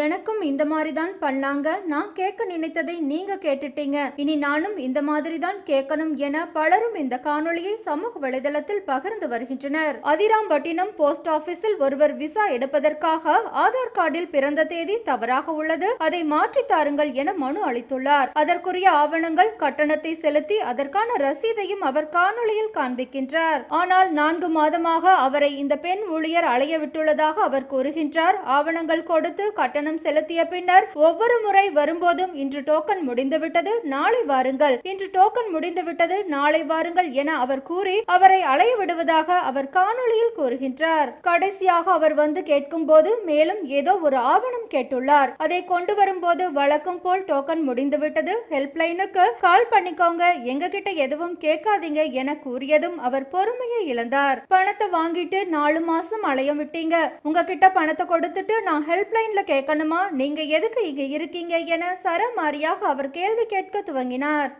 எனக்கும் இந்த மாதிரி தான் பண்ணாங்க. நான் கேட்க நினைத்ததை நீங்க கேட்டுட்டீங்க. இனி நானும் இந்த மாதிரி தான் கேட்கணும் என பலரும் இந்த காணொளியை சமூக வலைதளத்தில் பகிர்ந்து வருகின்றனர். அதிராம்பட்டினம் போஸ்ட் ஆபீஸில் ஒருவர் விசா எடுப்பதற்காக ஆதார் கார்டில் பிறந்த தேதி தவறாக உள்ளது. அதை மாற்றி தாருங்கள் என மனு அளித்துள்ளார். அதற்குரிய ஆவணங்கள் கட்டணத்தை செலுத்தி அதற்கான ரசீதையும் அவர் காணொளியில் காண்பிக்கின்றார். ஆனால் நான்கு மாதமாக அவரை இந்த பெண் ஊழியர் அலைய விட்டுள்ளதாக அவர் கூறுகின்றார். ஆவணங்கள் கொடுத்து கட்டண கட்டணம் செலுத்திய பின்னர் ஒவ்வொரு முறை வரும்போதும் இன்று டோக்கன் முடிந்துவிட்டது நாளை வாருங்கள். இன்று டோக்கன் முடிந்துவிட்டது நாளை வாருங்கள் என அவர் கூறி அவரை அலைய விடுவதாக அவர் காணொளியில் கூறுகின்றார். கடைசியாக அவர் வந்து கேட்கும் போது மேலும் ஏதோ ஒரு ஆவணம் கேட்டுள்ளார். அதை கொண்டு வரும்போது வழக்கம் போல் டோக்கன் முடிந்துவிட்டது. ஹெல்ப்லைனுக்கு கால் பண்ணிக்கோங்க. எங்க கிட்ட எதுவும் கேட்காதீங்க என கூறியதும் அவர் பொறுமையை இழந்தார். பணத்தை வாங்கிட்டு நாலு மாசம் அலைய விட்டீங்க. உங்ககிட்ட பணத்தை கொடுத்துட்டு நான் ஹெல்ப்லைன்ல கேட்கணுமா நீங்க எதுக்கு இங்க இருக்கீங்க என சரமாரியாக அவர் கேள்வி கேட்க துவங்கினார்.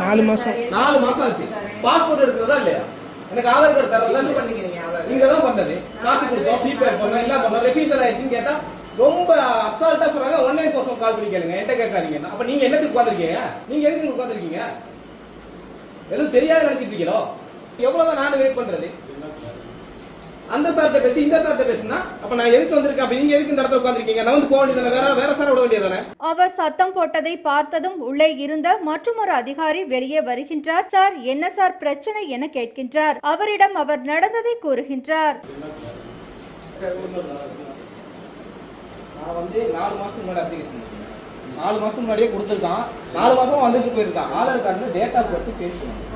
நாலு மாசம். நாலு மாசம் ஆச்சு. பாஸ்போர்ட் எடுக்கிறதா இல்லையா? எனக்கு ஆதார் கார்டு தரல. என்ன பண்ணிக்கிறீங்க ஆதார் நீங்க தான் பண்ணது. காசு கொடுத்தோம் ஃபீட்பேக் பண்ணோம் எல்லாம் பண்ணோம்? ரெஃப்யூசல் ஆயிடுச்சுன்னு கேட்டா ரொம்ப அசால்ட்டா சொல்றாங்க. ஒன் நைன் பர்சன்ட் கால் பண்ணி கேளுங்க. என்கிட்ட கேட்காதீங்க. அப்ப நீங்க என்னத்துக்கு உட்காந்துருக்கீங்க நீங்க எதுக்கு உட்காந்துருக்கீங்க எதுவும் தெரியாத நினைச்சிட்டு இருக்கீங்களோ? எவ்வளவுதான் நான் வெயிட் பண்றது? அந்த சார்ட்ட பேசி இந்த சார்ட்ட பேசுனா அப்ப நான் எதுக்கு வந்திருக்கேன்? அப்ப நீங்க எதுக்கு இந்த இடத்துல உட்காந்துருக்கீங்க நான் வந்து போக வேண்டியதானே? வேற வேற சார் விட வேண்டியதானே? அவர் சத்தம் போட்டதை பார்த்ததும் உள்ளே இருந்த மற்றொரு அதிகாரி வெளியே வருகின்றார். சார் என்ன சார் பிரச்சனை என கேட்கின்றார். அவரிடம் அவர் நடந்ததை கூறுகின்றார். நான் வந்து நாலு மாசத்துக்கு முன்னாடி அப்ளிகேஷன் நாலு மாசத்துக்கு முன்னாடியே கொடுத்துருக்கான். நாலு மாசம் வந்துட்டு போயிருக்கான். ஆதார் கார்டுல டேட் ஆஃப் பர்த் சேஞ்ச் பண்ணணும்.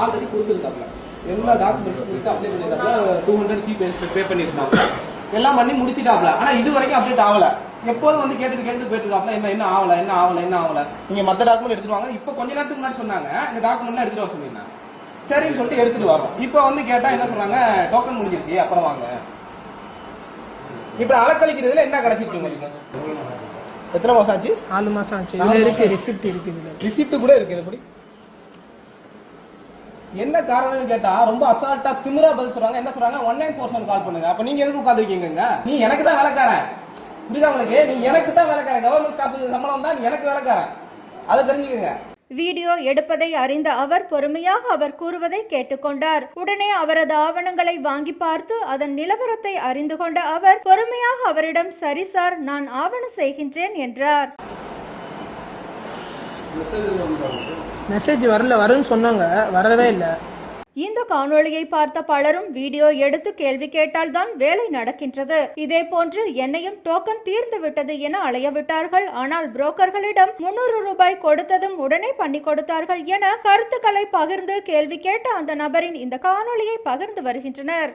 ஆல்ரெடி கொடுத்துருக்காப்ல எல்லா டாக்குமெண்ட்ஸும் கொடுத்து அப்ளை பண்ணிருக்காப்ல டூ ஹண்ட்ரட் ஃபீ பே பண்ணிருக்காப்ல எல்லாம் பண்ணி முடிச்சிட்டாப்ல. ஆனா இது வரைக்கும் அப்டேட் ஆகல. எப்போதும் வந்து கேட்டுட்டு கேட்டு போயிட்டு என்ன என்ன ஆகல என்ன ஆகல என்ன ஆகல. நீங்க மத்த டாக்குமெண்ட் எடுத்துட்டு வாங்க. இப்போ கொஞ்ச நேரத்துக்கு முன்னாடி சொன்னாங்க. இந்த டாக்குமெண்ட்லாம் எடுத்துட்டு வர சொல்லியிருந்தாங்க. சரின்னு சொல்லிட்டு எடுத்துட்டு வரோம். இப்போ வந்து கேட்டா என்ன சொன்னாங்க டோக்கன் முடிஞ்சிருச்சு. அப்புறம் வாங்க. இப்ப அலக்கழிக்கிறதுல என்ன கிடைச்சிருக்கு உங்களுக்கு? எத்தனை மாசம் ஆச்சு? நாலு மாசம் ஆச்சு. இதுல இருக்கு. ரிசிப்ட் இருக்கு இதுல ரிசிப்ட் கூட இருக்கு எப்படி? என்ன காரணம்னு கேட்டா ரொம்ப அசால்ட்டா திமிரா பதில் சொல்றாங்க. என்ன சொல்றாங்க? One nine four seven call பண்ணுங்க. அப்ப நீங்க எதுக்கு உட்காந்துருக்கீங்க நீ எனக்கு தான் வேலைக்காரன். புரியுதா உங்களுக்கு? நீ எனக்கு தான் வேலைக்காரன். கவர்மெண்ட் ஸ்டாஃப் சம்பளம் தான் நீ எனக்கு வேலைக்காரன். அதை தெரிஞ்சுக்கங்க. வீடியோ எடுப்பதை அறிந்த அவர் பொறுமையாக அவர் கூறுவதை கேட்டுக்கொண்டார். உடனே அவரது ஆவணங்களை வாங்கி பார்த்து அதன் நிலவரத்தை அறிந்து கொண்ட அவர் பொறுமையாக அவரிடம் சரி சார் நான் ஆவணம் செய்கின்றேன் என்றார். மெசேஜ் வரல வரும்னு சொன்னாங்க. வரவே இல்லை. இந்த காணொளியை பார்த்த பலரும் வீடியோ எடுத்து கேள்வி கேட்டால் தான் வேலை நடக்கின்றது. இதே போன்று என்னையும் டோக்கன் தீர்ந்து விட்டது என அலைய விட்டார்கள். ஆனால் புரோக்கர்களிடம் முன்னூறு ரூபாய் கொடுத்ததும் உடனே பண்ணி கொடுத்தார்கள் என கருத்துக்களை பகிர்ந்து கேள்வி கேட்ட அந்த நபரின் இந்த காணொளியை பகிர்ந்து வருகின்றனர்.